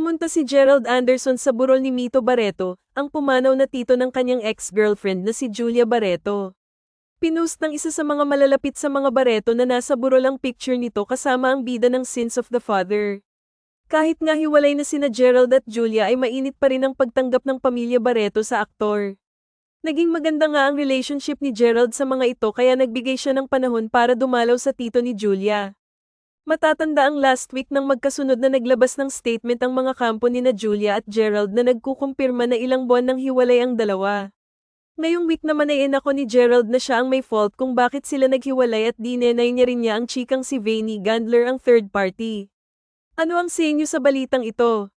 Pumunta si Gerald Anderson sa burol ni Mito Barreto, ang pumanaw na tito ng kanyang ex-girlfriend na si Julia Barreto. Pinost ng isa sa mga malalapit sa mga Barreto na nasa burol ang picture nito kasama ang bida ng Sins of the Father. Kahit nga hiwalay na sina Gerald at Julia ay mainit pa rin ang pagtanggap ng pamilya Barreto sa aktor. Naging maganda nga ang relationship ni Gerald sa mga ito kaya nagbigay siya ng panahon para dumalaw sa tito ni Julia. Matatanda ang last week nang magkasunod na naglabas ng statement ang mga kampo ni na Julia at Gerald na nagkukumpirma na ilang buwan nang hiwalay ang dalawa. Ngayong week naman ay inako ni Gerald na siya ang may fault kung bakit sila naghiwalay at dinenay niya rin niya ang chikang si Vaney Gandler ang third party. Ano ang sa inyo sa balitang ito?